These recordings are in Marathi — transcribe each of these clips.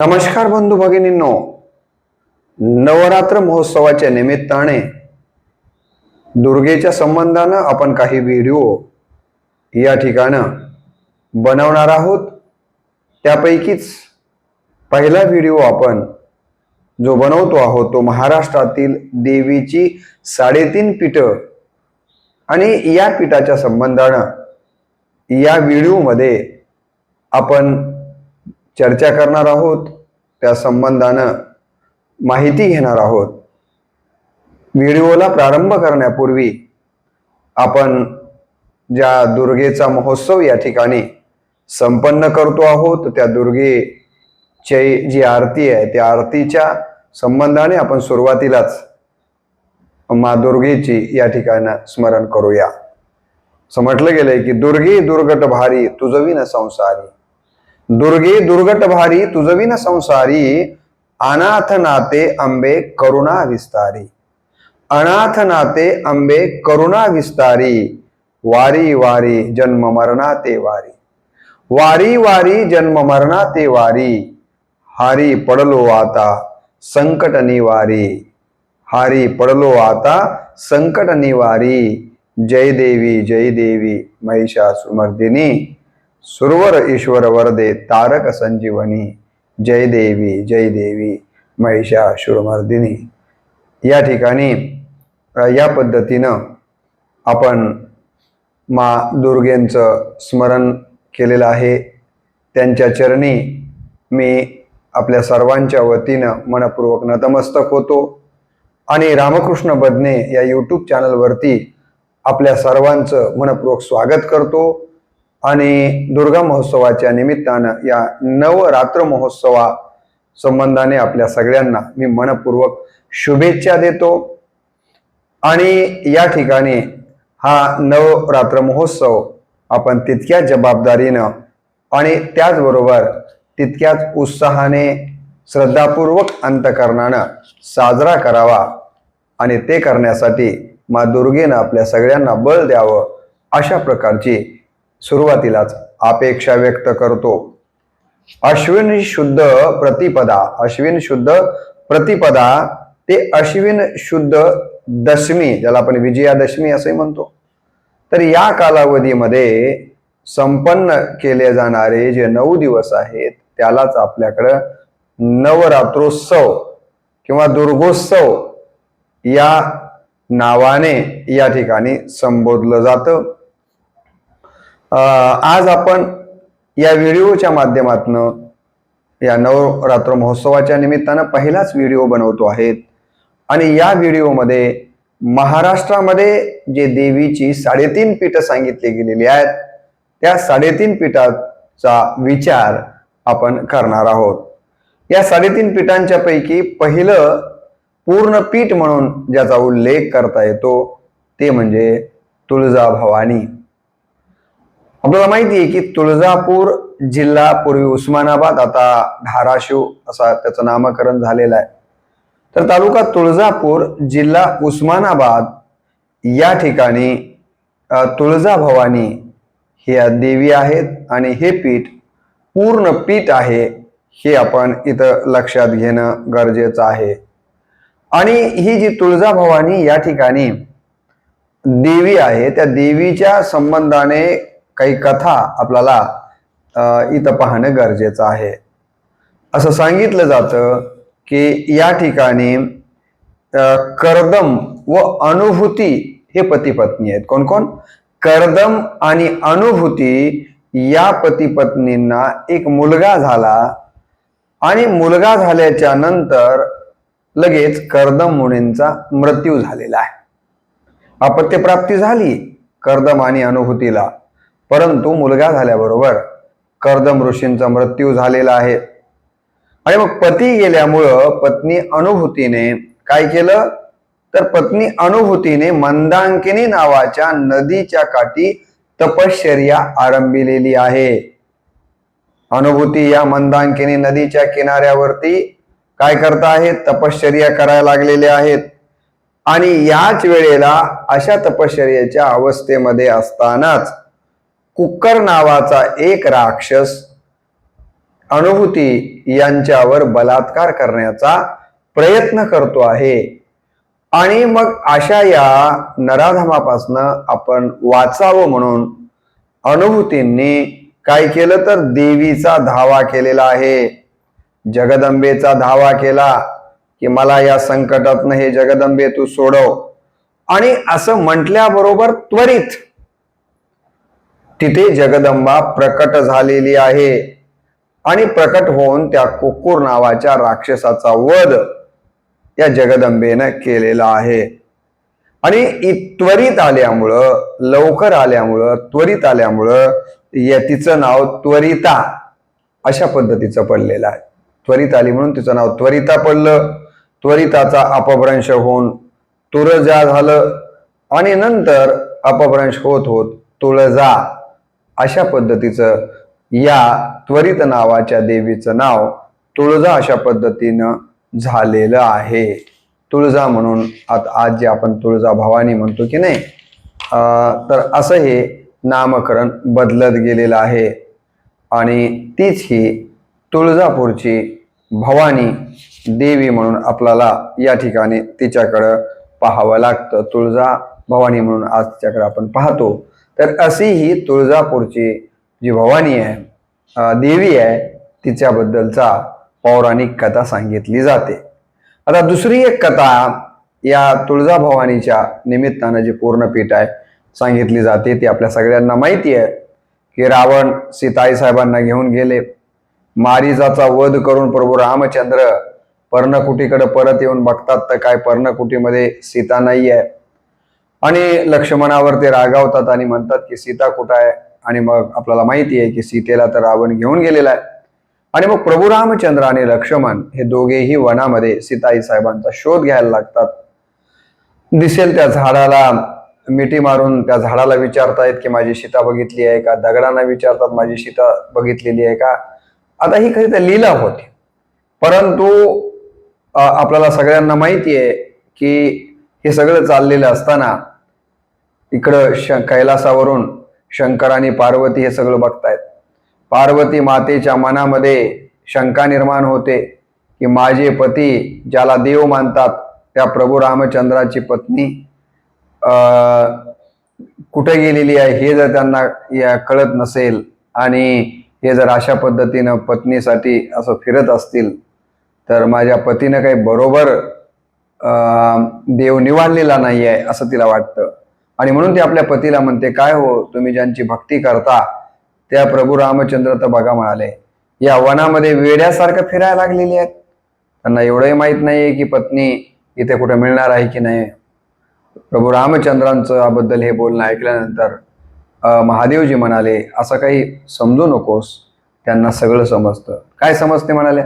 नमस्कार बंधू भगिनींनो. नवरात्र महोत्सवाच्या निमित्ताने दुर्गेच्या संबंधानं आपण काही व्हिडिओ या ठिकाणं बनवणार आहोत. त्यापैकीच पहिला व्हिडिओ आपण जो बनवतो आहोत तो महाराष्ट्रातील देवीची साडेतीन पीठं आणि या पीठाच्या संबंधानं या व्हिडिओमध्ये आपण चर्चा करणार आहोत त्या संबंधानं माहिती घेणार आहोत. व्हिडिओला प्रारंभ करण्यापूर्वी आपण ज्या दुर्गेचा महोत्सव या ठिकाणी संपन्न करतो आहोत त्या दुर्गेची जी आरती आहे त्या आरतीच्या संबंधाने आपण सुरुवातीलाच मा दुर्गेची या ठिकाणी स्मरण करूया. असं म्हटलं गेलंय की दुर्गे दुर्गट भारी तुझविन संसारी. दुर्गे दुर्गट भारी तुझविन संसारी अनाथ नाते अंबे करुणा विस्तारी. अनाथ नाते अंबे करुणा विस्तारी वारी वारी जन्म मरणा ते वारी. वारी वारी जन्म मरणा ते वारी हारी पडलो आता संकट निवारी. हारी पडलो आता संकट निवारी. जय देवी जय देवी महिषासुमर्दिनी सुरवर ईश्वर वरदे तारक संजीवनी जय देवी जय देवी महिषासुरमर्दिनी. या ठिकाणी या पद्धतीनं आपण मा दुर्गेंचं स्मरण केलेलं आहे. त्यांच्या चरणी मी आपल्या सर्वांच्या वतीनं मनपूर्वक नतमस्तक होतो. आणि रामकृष्ण बदने या यूट्यूब चॅनलवरती आपल्या सर्वांचं मनपूर्वक स्वागत करतो. आणि दुर्गा महोत्सवाच्या निमित्तानं या नवरात्र महोत्सवा संबंधाने आपल्या सगळ्यांना मी मनपूर्वक शुभेच्छा देतो. आणि या ठिकाणी हा नवरात्र महोत्सव आपण तितक्याच जबाबदारीनं आणि त्याचबरोबर तितक्याच उत्साहाने श्रद्धापूर्वक अंतकरणानं साजरा करावा आणि ते करण्यासाठी मा दुर्गेनं आपल्या सगळ्यांना बळ द्यावं अशा प्रकारची सुरुवातीलाच अपेक्षा व्यक्त करतो. अश्विन शुद्ध प्रतिपदा अश्विन शुद्ध प्रतिपदा ते अश्विन शुद्ध दशमी ज्याला आपण विजयादशमी असंही म्हणतो. तर या कालावधीमध्ये संपन्न केले जाणारे जे नऊ दिवस आहेत त्यालाच आपल्याकडं नवरात्रोत्सव किंवा दुर्गोत्सव या नावाने या ठिकाणी संबोधलं जातं. आज आपण या व्हिडिओच्या माध्यमातून या नवरात्र महोत्सवाच्या निमित्तानं पहिलाच व्हिडिओ बनवतो आहेत आणि या व्हिडिओमध्ये महाराष्ट्रामध्ये जे देवीची साडेतीन पीठं सांगितली गेलेली आहेत त्या साडेतीन पीठाचा विचार आपण करणार आहोत. या साडेतीन पीठांच्या पैकी पहिलं पूर्ण पीठ म्हणून ज्याचा उल्लेख करता येतो ते म्हणजे तुळजा भवानी आपल्याला माहिती आहे की तुळजापूर जिल्हा पूर्वी उस्मानाबाद आता धाराशिव असा त्याचं नामकरण झालेलं आहे. तर तालुका तुळजापूर जिल्हा उस्मानाबाद या ठिकाणी तुळजाभवानी ह्या देवी आहेत आणि हे पीठ पूर्ण पीठ आहे हे आपण इथं लक्षात घेणं गरजेचं आहे. आणि ही जी तुळजाभवानी या ठिकाणी देवी आहे त्या देवीच्या संबंधाने काही कथा आपल्याला इथं पाहणं गरजेचं आहे. असं सांगितलं जातं की या ठिकाणी कर्दम व अनुभूती हे पती पत्नी आहेत. कोण कोण? कर्दम आणि अनुभूती या पती पत्नींना एक मुलगा झाला आणि मुलगा झाल्याच्यानंतर लगेच कर्दम मुनींचा मृत्यू झालेला आहे. अपत्यप्राप्ती झाली कर्दम आणि अनुभूतीला. परंतु मुलगा झाल्याबरोबर कर्दम ऋषींचा मृत्यू झालेला आहे. आणि मग पती गेल्यामुळं पत्नी अनुभूतीने काय केलं? तर पत्नी अनुभूतीने मंदांकिनी नावाच्या नदीच्या काठी तपश्चर्या आरंभिलेली आहे. अनुभूती या मंदांकिनी नदीच्या किनाऱ्यावरती काय करता आहेत तपश्चर्या करायला लागलेले आहेत. आणि याच वेळेला अशा तपश्चर्याच्या अवस्थेमध्ये असतानाच कुक्कर नावाचा एक राक्षस अनुभूती यांच्यावर बलात्कार करण्याचा प्रयत्न करतो आहे. आणि मग अशा या नराधमापासनं आपण वाचावं म्हणून अनुभूतींनी काय केलं तर देवीचा धावा केलेला आहे. जगदंबेचा धावा केला की मला या संकटातनं हे जगदंबे तू सोडव. आणि असं म्हटल्याबरोबर त्वरित तिथे जगदंबा प्रकट झालेली आहे. आणि प्रकट होऊन त्या कुकुर नावाच्या राक्षसाचा वध या जगदंबेनं केलेला आहे. आणि इ- त्वरित आल्यामुळं लवकर आल्यामुळं त्वरित आल्यामुळं या तिचं नाव त्वरिता अशा पद्धतीचं पडलेलं आहे. त्वरित आली म्हणून तिचं नाव त्वरिता पडलं. त्वरिताचा अपभ्रंश होऊन तुरजा झालं. आणि नंतर अपभ्रंश होत होत तुळजा. अशा पद्धतीचं या त्वरित नावाच्या देवीचं नाव तुळजा अशा पद्धतीनं झालेलं आहे. तुळजा म्हणून आता आज जे आपण तुळजा भवानी म्हणतो की नाही तर असं हे नामकरण बदलत गेलेलं आहे. आणि तीच ही तुळजापूरची भवानी देवी म्हणून आपल्याला या ठिकाणी तिच्याकडं पाहावं लागतं. तुळजा भवानी म्हणून आज तिच्याकडं आपण पाहतो. तर अशी ही तुळजापूरची जी भवानी आहे देवी आहे तिच्याबद्दलचा पौराणिक कथा सांगितली जाते. आता दुसरी एक कथा या तुळजाभवानीच्या निमित्तानं जी पूर्णपीठ आहे सांगितली जाते ती आपल्या सगळ्यांना माहिती आहे की रावण सीताई साहेबांना घेऊन गेले. मारिजाचा वध करून प्रभू रामचंद्र पर्णकुटीकडे परत येऊन बघतात तर काय पर्णकुटीमध्ये सीता नाही आहे आणि लक्ष्मणावर ते रागावतात आणि म्हणतात की सीता कुठं आहे? आणि मग आपल्याला माहिती आहे की सीतेला तर रावण घेऊन गेलेला आहे. आणि मग प्रभू रामचंद्र आणि लक्ष्मण हे दोघेही वनामध्ये सीताई साहेबांचा शोध घ्यायला लागतात. दिसेल त्या झाडाला मिठी मारून त्या झाडाला विचारतायत की माझी सीता बघितली आहे का? दगडांना विचारतात माझी सीता बघितलेली आहे का? आता ही खरी तर लीला होती. परंतु आपल्याला सगळ्यांना माहिती आहे की हे सगळं चाललेलं असताना इकडं श कैलासावरून शंकर आणि पार्वती हे सगळं बघतायत. पार्वती मातेच्या मनामध्ये शंका निर्माण होते की माझे पती ज्याला देव मानतात त्या प्रभू रामचंद्राची पत्नी कुठे गेलेली आहे हे जर त्यांना या कळत नसेल आणि हे जर अशा पद्धतीनं पत्नीसाठी असं फिरत असतील तर माझ्या पतीनं काही बरोबर देव निवारलेला नाही आहे असं तिला वाटतं. आणि म्हणून ती आपल्या पतीला म्हणते काय हो तुम्ही ज्यांची भक्ती करता त्या प्रभू रामचंद्र तर बघा म्हणाले या वनामध्ये वेड्यासारखं फिरायला लागलेली आहेत. त्यांना एवढंही माहीत नाहीये की पत्नी इथे कुठे मिळणार आहे की नाही. प्रभू रामचंद्रांचं बद्दल हे बोलणं ऐकल्यानंतर महादेवजी म्हणाले असं काही समजू नकोस त्यांना सगळं समजतं. काय समजते? म्हणाले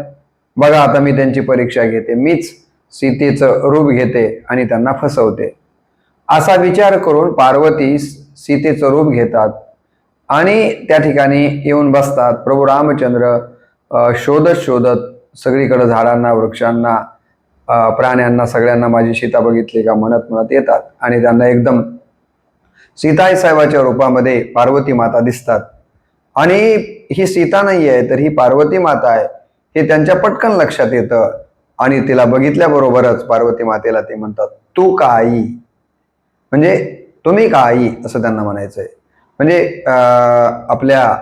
बघा आता मी त्यांची परीक्षा घेते मीच सीतेचं रूप घेते आणि त्यांना फसवते. असा विचार करून पार्वती सीतेचं रूप घेतात आणि त्या ठिकाणी येऊन बसतात. प्रभू रामचंद्र शोधत शोधत सगळीकडे झाडांना वृक्षांना प्राण्यांना सगळ्यांना माझी सीता बघितली का म्हणत म्हणत येतात आणि त्यांना एकदम सीताई साहेबाच्या रूपामध्ये पार्वती माता दिसतात. आणि ही सीता नाही आहे तर ही पार्वती माता आहे हे त्यांच्या पटकन लक्षात येतं. आणि तिला बघितल्याबरोबरच पार्वती मातेला ते म्हणतात तू का आई म्हणजे तुम्ही का आई असं त्यांना म्हणायचंय. म्हणजे आपल्या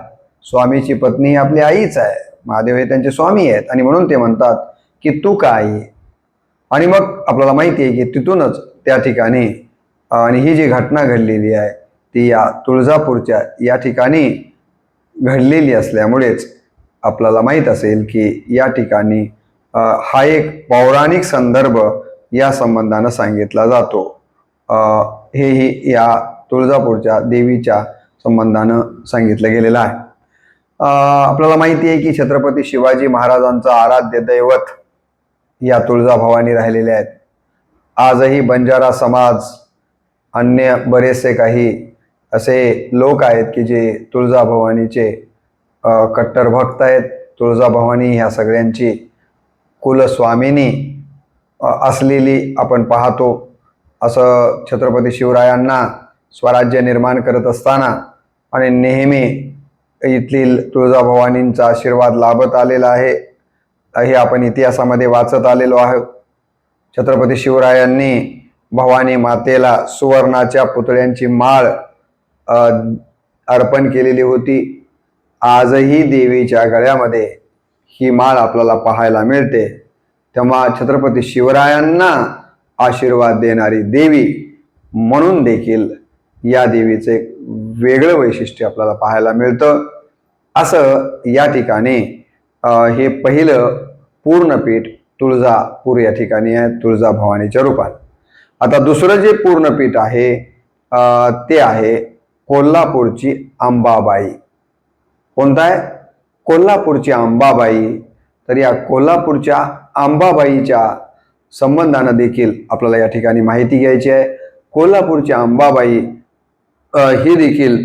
स्वामीची पत्नी ही आपली आईच आहे. महादेव हे त्यांचे स्वामी आहेत. आणि म्हणून ते म्हणतात की तू का आई आणि मग आपल्याला माहिती आहे की तिथूनच त्या ठिकाणी आणि ही जी घटना घडलेली आहे ती या तुळजापूरच्या या ठिकाणी घडलेली असल्यामुळेच आपल्याला माहीत असेल की या ठिकाणी हा एक पौराणिक संदर्भ या संबंधानं सांगितला जातो. हेही या तुळजापूरच्या देवीच्या संबंधानं सांगितलं गेलेलं आहे. आपल्याला माहिती आहे की छत्रपती शिवाजी महाराजांचं आराध्य दैवत या तुळजाभवानी राहिलेले आहेत. आजही बंजारा समाज अन्य बरेचसे काही असे लोक आहेत की जे तुळजाभवानीचे कट्टर भक्त आहेत. तुळजाभवानी ह्या सगळ्यांची कुलस्वामिनी असलेली आपण पाहतो. असं छत्रपती शिवरायांना स्वराज्य निर्माण करत असताना आणि नेहमी येथील तुळजाभवानींचा आशीर्वाद लाभत आलेला आहे हे आपण इतिहासामध्ये वाचत आलेलो आहोत. छत्रपती शिवरायांनी भवानी मातेला सुवर्णाच्या पुतळ्यांची माळ अर्पण केलेली होती. आजही देवीच्या गळ्यामध्ये ही माळ आपल्याला पाहायला मिळते. तेव्हा छत्रपती शिवरायांना आशीर्वाद देणारी देवी म्हणून देखील या देवीचं एक वेगळं वैशिष्ट्य आपल्याला पाहायला मिळतं. असं या ठिकाणी हे पहिलं पूर्णपीठ तुळजापूर या ठिकाणी आहे तुळजा भवानीच्या रूपात. आता दुसरं जे पूर्णपीठ आहे ते आहे कोल्हापूरची अंबाबाई. कोणता आहे? कोल्हापूरची अंबाबाई तर या कोल्हापूरच्या अंबाबाईच्या संबंधानं देखील आपल्याला या ठिकाणी माहिती घ्यायची आहे. कोल्हापूरची अंबाबाई हे ही देखील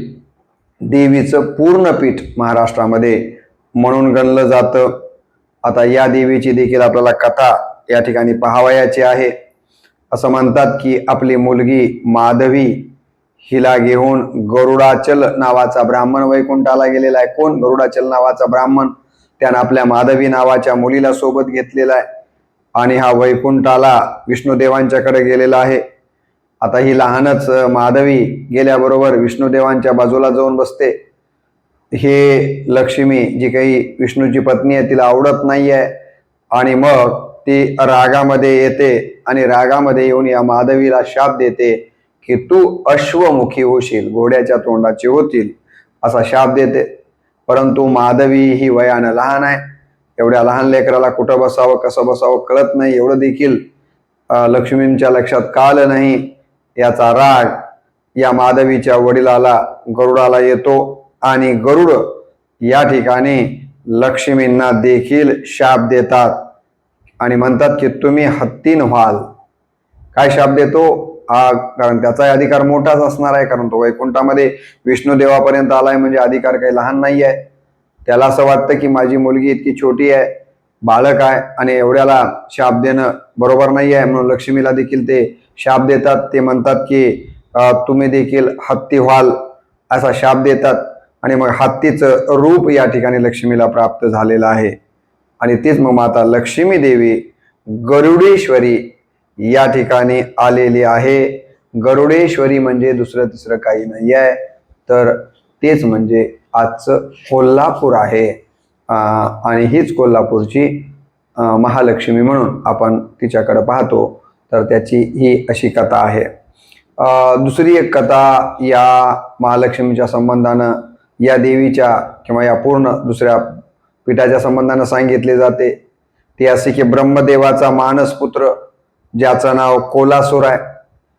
देवीचं पूर्णपीठ महाराष्ट्रामध्ये म्हणून गणलं जातं. आता या देवीची देखील आपल्याला कथा या ठिकाणी पाहावयाची आहे. असं म्हणतात की आपली मुलगी माधवी हिला घेऊन गरुडाचल नावाचा ब्राह्मण वैकुंठाला गेलेला आहे. कोण? गरुडाचल नावाचा ब्राह्मण. त्यानं आपल्या माधवी नावाच्या मुलीला सोबत घेतलेला आहे. आणि हा वैकुंठाला विष्णुदेवांच्याकडे गेलेला आहे. आता ही लहानच माधवी गेल्याबरोबर विष्णुदेवांच्या बाजूला जाऊन बसते. हे लक्ष्मी जी काही विष्णूची पत्नी आहे तिला आवडत नाही आहे आणि मग ती रागामध्ये येते आणि रागामध्ये येऊन या माधवीला शाप देते. की तू अश्वमुखी होशील घोड्याच्या तोंडाची होतील असा शाप देते. परंतु माधवी ही वयानं लहान आहे. एवढ्या लहान लेकराला कुठं बसावं कसं बसावं कळत नाही. एवढं देखील लक्ष्मींच्या लक्षात काल नाही. याचा राग या माधवीच्या वडिलाला गरुडाला येतो आणि गरुड या ठिकाणी लक्ष्मींना देखील शाप देतात आणि म्हणतात की तुम्ही हत्तीन व्हाल. काय शाप देतो? हा कारण त्याचा अधिकार मोठाच असणार आहे कारण तो वैकुंठामध्ये विष्णुदेवापर्यंत आलाय म्हणजे अधिकार काही लहान नाही आहे त्याला असं वाटतं की माझी मुलगी इतकी छोटी आहे बालक आहे आणि एवढ्याला शाप देणं बरोबर नाही आहे म्हणून लक्ष्मीला देखील ते शाप देतात. ते म्हणतात की तुम्ही देखील हत्ती व्हाल असा शाप देतात. आणि मग हत्तीचं रूप या ठिकाणी लक्ष्मीला प्राप्त झालेलं आहे. आणि तीच मग माता लक्ष्मी देवी गरुडेश्वरी या ठिकाणी आलेली आहे. गरुडेश्वरी म्हणजे दुसरं तिसरं काही नाही आहे तर तेच म्हणजे आजचं कोल्हापूर आहे. आणि हीच कोल्हापूरची महालक्ष्मी म्हणून आपण तिच्याकडे पाहतो. तर त्याची ही अशी कथा आहे. दुसरी एक कथा या महालक्ष्मीच्या संबंधानं या देवीच्या किंवा या पूर्ण दुसऱ्या पीठाच्या संबंधानं सांगितले जाते. ती असे की ब्रह्मदेवाचा मानसपुत्र ज्याचं नाव कोलासूर आहे.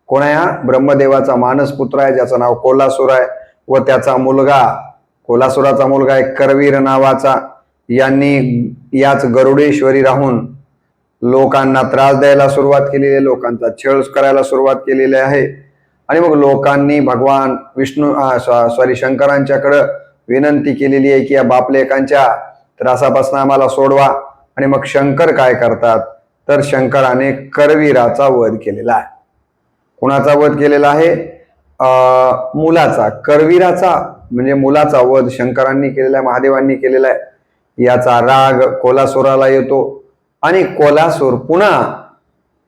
कोण आहे हा? ब्रह्मदेवाचा मानसपुत्र आहे ज्याचं नाव कोलासूर आहे. व त्याचा मुलगा कोलासुराचा मुलगा आहे करवीर नावाचा. यांनी याच गरुडेश्वरी राहून लोकांना त्रास द्यायला सुरुवात केलेली आहे लोकांचा छळ करायला सुरुवात केलेली आहे. आणि मग लोकांनी भगवान विष्णू सॉरी शंकरांच्याकडं विनंती केलेली आहे की या बापलेकांच्या त्रासापासून आम्हाला सोडवा. आणि मग शंकर काय करतात? तर शंकराने करवीराचा वध केलेला आहे. कुणाचा वध केलेला आहे? मुलाचा. करवीराचा म्हणजे मुलाचा वध शंकरांनी केलेला आहे महादेवांनी केलेला आहे. याचा राग कोलासुराला येतो आणि कोलासूर पुन्हा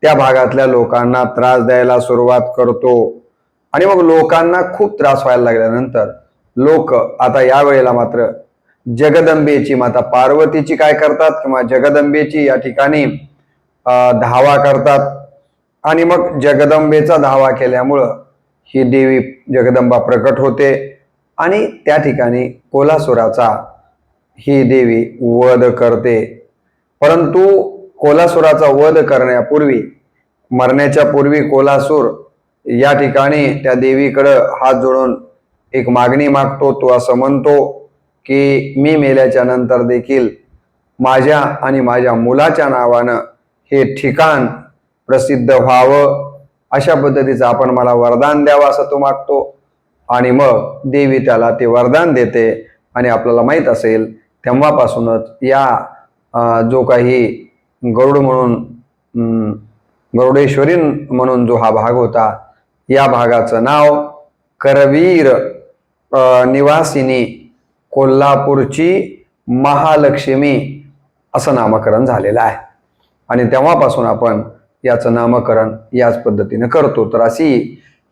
त्या भागातल्या लोकांना त्रास द्यायला सुरुवात करतो. आणि मग लोकांना खूप त्रास व्हायला लागल्यानंतर लोक आता या वेळेला मात्र जगदंबेची माता पार्वतीची काय करतात? किंवा जगदंबेची या ठिकाणी धावा करतात. आणि मग जगदंबेचा धावा केल्यामुळं ही देवी जगदंबा प्रकट होते. आणि त्या ठिकाणी कोलासुराचा ही देवी वध करते. परंतु कोलासुराचा वध करण्यापूर्वी मरण्याच्या पूर्वी कोलासूर या ठिकाणी त्या देवीकडं हात जोडून एक मागणी मागतो. तो असं म्हणतो की मी मेल्याच्या नंतर देखील माझ्या आणि माझ्या मुलाच्या नावानं हे ठिकाण प्रसिद्ध व्हावं अशा पद्धतीचं आपण मला वरदान द्यावं असं तो मागतो. आणि मग देवी त्याला ते वरदान देते. आणि आपल्याला माहीत असेल तेव्हापासूनच या जो काही गरुड म्हणून गरुडेश्वरी म्हणून जो हा भाग होता या भागाचं नाव करवीर निवासिनी कोल्हापूरची महालक्ष्मी असं नामकरण झालेलं आहे. आणि तेव्हापासून आपण याचं नामकरण याच पद्धतीने करतो. तर अशी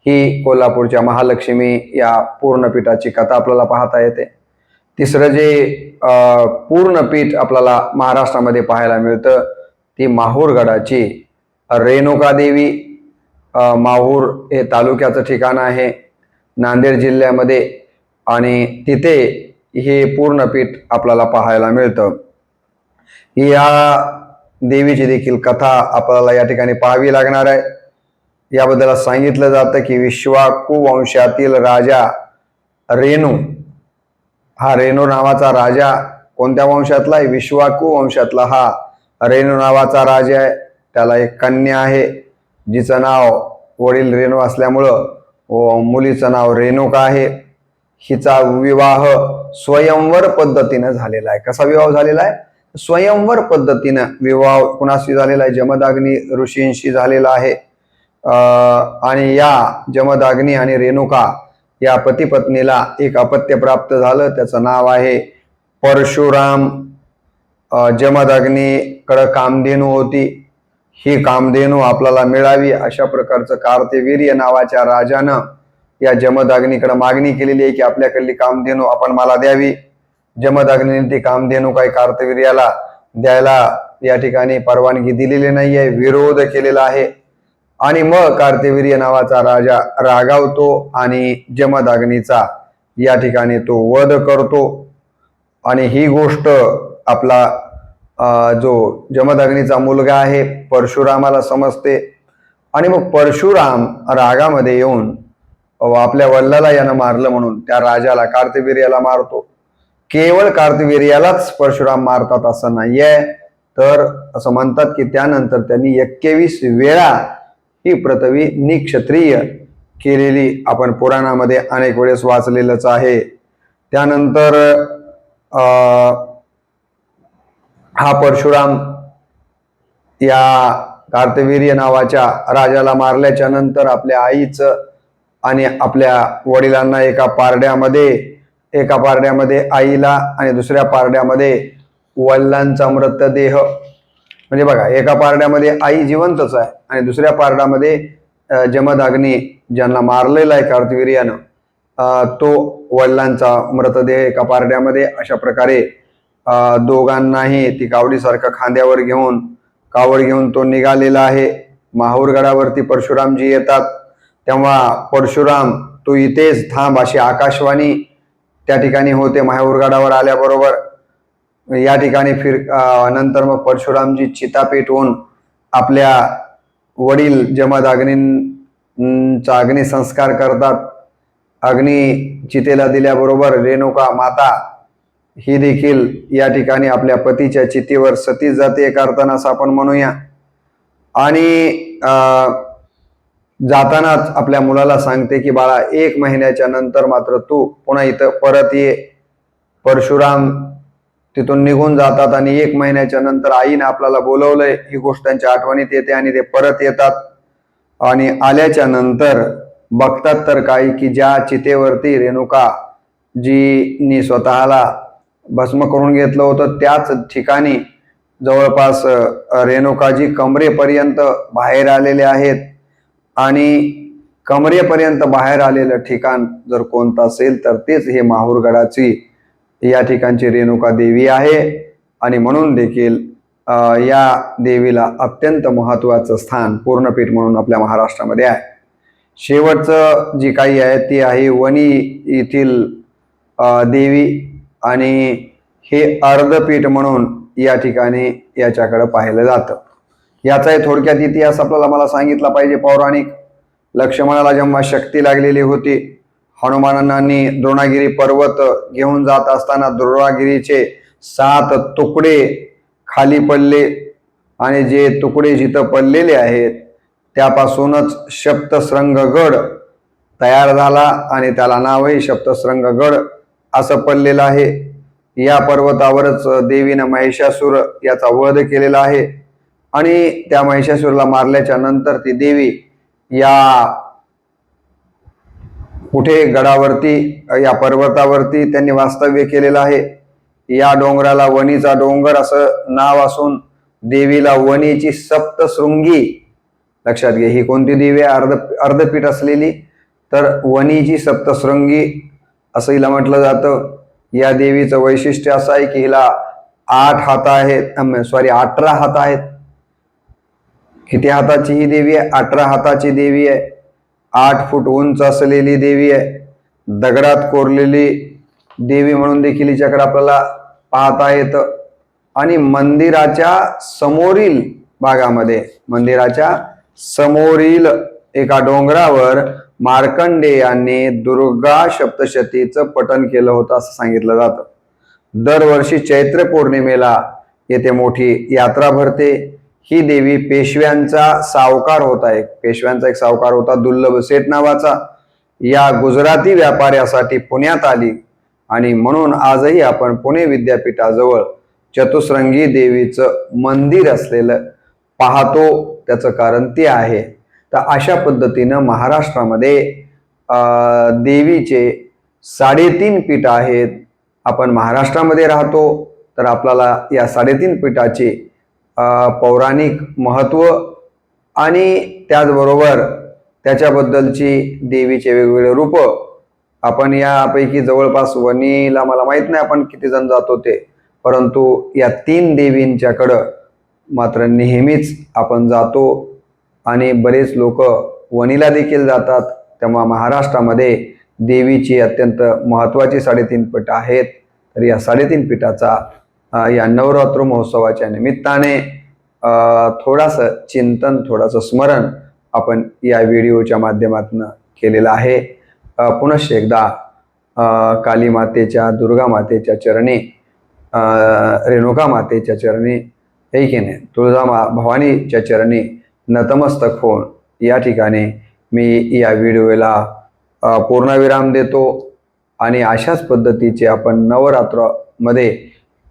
ही कोल्हापूरच्या महालक्ष्मी या पूर्णपीठाची कथा आपल्याला पाहता येते. तिसरं जे पूर्णपीठ आपल्याला महाराष्ट्रामध्ये पाहायला मिळतं ती माहूरगडाची रेणुकादेवी माहूर हे तालुक्याचं ठिकाण आहे नांदेड जिल्ह्यामध्ये. आणि तिथे हे पूर्णपीठ आपल्याला पाहायला मिळतं. या देवीची देखील कथा आपल्याला या ठिकाणी पाहावी लागणार आहे. याबद्दल सांगितलं जातं की विश्वाकू वंशातील राजा रेणू हा रेणू नावाचा राजा कोणत्या वंशातला आहे? विश्वाकू वंशातला हा रेणू नावाचा राजा आहे. त्याला एक कन्या आहे जिचं नाव वडील रेणू असल्यामुळं व मुलीचं नाव रेणुका आहे. हिचा विवाह स्वयंवर पद्धतीनं झालेला आहे. कसा विवाह झालेला आहे? स्वयंवर पद्धतीनं विवाह कुणाशी झालेला आहे? जमदाग्नी ऋषींशी झालेला आहे. आणि या जमदाग्नी आणि रेणुका या पतीपत्नीला एक अपत्य प्राप्त झालं. त्याचं नाव आहे परशुराम. जमदाग्नीकडं कामधेनू होती. ही कामधेनू आपल्याला मिळावी अशा प्रकारचं कार्तिवीर्य नावाच्या राजानं या जमदाग्नीकडे मागणी केलेली आहे की आपल्याकडली कामधेनू आपण मला द्यावी. जमदाग्नीने ती कामधेनू काही कार्तवीर्याला द्यायला या ठिकाणी परवानगी दिलेली नाही आहे विरोध केलेला आहे. आणि मग कार्तिवीर्य नावाचा राजा रागावतो आणि जमदाग्नीचा या ठिकाणी तो वध करतो. आणि ही गोष्ट आपला जो जमदाग्नीचा मुलगा आहे परशुरामाला समजते. आणि मग परशुराम रागामध्ये येऊन आपल्या वल्लाला यानं मारलं म्हणून त्या राजाला कार्तिवीर्याला मारतो. केवळ कार्तवीर्यालाच परशुराम मारतात असं नाहीये. तर असं म्हणतात की त्यानंतर त्यांनी एक्केवीस वेळा ही पृथ्वी निक्षत्रिय केलेली आपण पुराणामध्ये अनेक वेळेस वाचलेलंच आहे. त्यानंतर हा परशुराम या कार्तवीर्य नावाच्या राजाला मारल्याच्या नंतर आपल्या आईचं आणि आपल्या वडिलांना एका पारड्यामध्ये एका पारड्यामध्ये आईला आणि दुसऱ्या पारड्यामध्ये वल्लांचा मृतदेह. म्हणजे बघा एका पारड्यामध्ये आई जिवंतच आहे आणि दुसऱ्या पारड्यामध्ये जमदाग्नी ज्यांना मारलेला आहे कार्तवीर्यानं तो वडिलांचा मृतदेह एका पारड्यामध्ये अशा प्रकारे दोघांनाही ती कावडीसारखं खांद्यावर घेऊन कावड घेऊन तो निघालेला आहे. माहूरगडावरती परशुरामजी येतात. तेव्हा परशुराम तू इथेच थांब अशी आकाशवाणी त्या ठिकाणी होते. माहूरगडावर आल्याबरोबर या ठिकाणी फिर नंतर मग परशुरामजी चिता पेटवून आपल्या वडील जमदाग्नींचा अग्निसंस्कार करतात अग्नी चितेला दिल्याबरोबर रेणुका माता ही देखील या ठिकाणी आपल्या पतीच्या चितेवर सती जाते एक अर्थानं असं आपण म्हणूया. आणि जातानाच आपल्या मुलाला सांगते की बाळा एक महिन्याच्या नंतर मात्र तू पुन्हा इथं परत ये. परशुराम तिथून निघून जातात आणि एक महिन्याच्या नंतर आईने आपल्याला बोलवलंय ही गोष्ट त्यांच्या आठवणीत येते आणि ते परत येतात. आणि आल्याच्यानंतर बघतात तर काही की ज्या चितेवरती रेणुका जीनी स्वतःला भस्म करून घेतलं होतं त्याच ठिकाणी जवळपास रेणुकाजी कमरेपर्यंत बाहेर आलेले आहेत. आणि कमरेपर्यंत बाहेर आलेलं ठिकाण जर कोणतं असेल तर तेच हे माहूरगडाची या ठिकाणची रेणुका देवी आहे. आणि म्हणून देखील या देवीला अत्यंत महत्वाचं स्थान पूर्णपीठ म्हणून आपल्या महाराष्ट्रामध्ये आहे. शेवटचं जी काही आहे ती आहे वणी येथील देवी आणि हे अर्धपीठ म्हणून या ठिकाणी याच्याकडं पाहिलं जातं. याचाही थोडक्यात इतिहास आपल्याला मला सांगितला पाहिजे. पौराणिक लक्ष्मणाला जेव्हा शक्ती लागलेली होती हनुमानांनी द्रोणागिरी पर्वत घेऊन जात असताना द्रोणागिरीचे सात तुकडे खाली पडले आणि जे तुकडे जिथं पडलेले आहेत त्यापासूनच सप्तशृंगगड तयार झाला आणि त्याला नावही सप्तशृंगगड असं पडलेलं आहे. या पर्वतावरच देवीनं महिषासूर याचा वध केलेला आहे. आणि त्या महिषासूरला मारल्याच्या नंतर ती देवी या कुठे गडावरती या पर्वतावरती त्यांनी वास्तव्य केलेलं आहे. या डोंगराला वणीचा डोंगर असं नाव असून देवीला वणीची सप्तशृंगी लक्षात घे ही कोणती देवी आहे? अर्ध अर्धपीठ असलेली. तर वणीची सप्तशृंगी असं हिला म्हटलं जातं. या देवीचं वैशिष्ट्य असं आहे की हिला आठ हात आहेत सॉरी अठरा हात आहेत. किती हाताची ही देवी आहे? अठरा हाताची देवी आहे. आठ फूट उंच असलेली देवी आहे. दगडात कोरलेली देवी म्हणून देखील हिच्याकडे आपल्याला पाहता येतं. आणि मंदिराच्या समोरील भागामध्ये मंदिराच्या समोरील एका डोंगरावर मार्कंडेयांनी दुर्गा सप्तशतीचं पठण केलं होतं असं सांगितलं जातं. दरवर्षी चैत्र पौर्णिमेला येथे मोठी यात्रा भरते. ही देवी पेशव्यांचा सावकार होता एक पेशव्यांचा एक सावकार होता दुर्लभ सेठ नावाचा. या गुजराती व्यापाऱ्यासाठी पुण्यात आली आणि म्हणून आजही आपण पुणे विद्यापीठाजवळ चतुसरंगी देवीचं मंदिर असलेलं पाहतो. त्याचं कारण ते आहे. तर अशा पद्धतीनं महाराष्ट्रामध्ये देवीचे साडेतीन पीठ आहेत. आपण महाराष्ट्रामध्ये राहतो तर आपल्याला या साडेतीन पीठाची पौराणिक महत्त्व आणि त्याचबरोबर त्याच्याबद्दलची देवीचे वेगवेगळे रूप. आपण यापैकी जवळपास वणीला मला माहीत नाही आपण किती जण जातो ते परंतु या तीन देवींच्याकडं मात्र नेहमीच आपण जातो आणि बरेच लोक वणीला देखील जातात. तेव्हा महाराष्ट्रामध्ये देवीची अत्यंत महत्त्वाची साडेतीन पीठ आहेत. तर या साडेतीन पीठाचा या नवरात्र महोत्सवाच्या निमित्ताने अ, थोडासा चिंतन थोडंसं स्मरण आपण या व्हिडिओच्या माध्यमातून केलेलं आहे. पुनश्च एकदा काली मातेच्या दुर्गा मातेच्या चरणी रेणुका मातेच्या चरणी हे की नाही? तुळजा मा भवानीच्या चरणी नतमस्तक होऊन या ठिकाणी मी या व्हिडिओला पूर्णविराम देतो आणि अशाच पद्धतीचे आपण नवरात्रमध्ये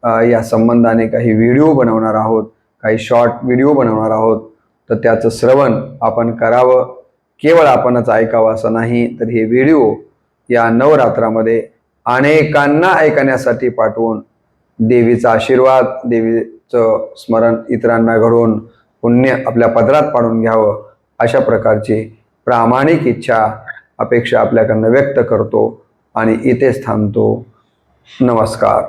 या संबंधाने काही व्हिडिओ बनवणार आहोत काही शॉर्ट व्हिडिओ बनवणार आहोत तर त्याचं श्रवण आपण करावं. केवळ आपणच ऐकावं असं नाही तर हे व्हिडिओ या नवरात्रामध्ये अनेकांना ऐकण्यासाठी पाठवून देवीचा आशीर्वाद देवीचं स्मरण इतरांना घडवून पुण्य आपल्या पदरात पाडून घ्यावं अशा प्रकारची प्रामाणिक इच्छा अपेक्षा आपल्याकडनं व्यक्त करतो आणि इथेच थांबतो. नमस्कार.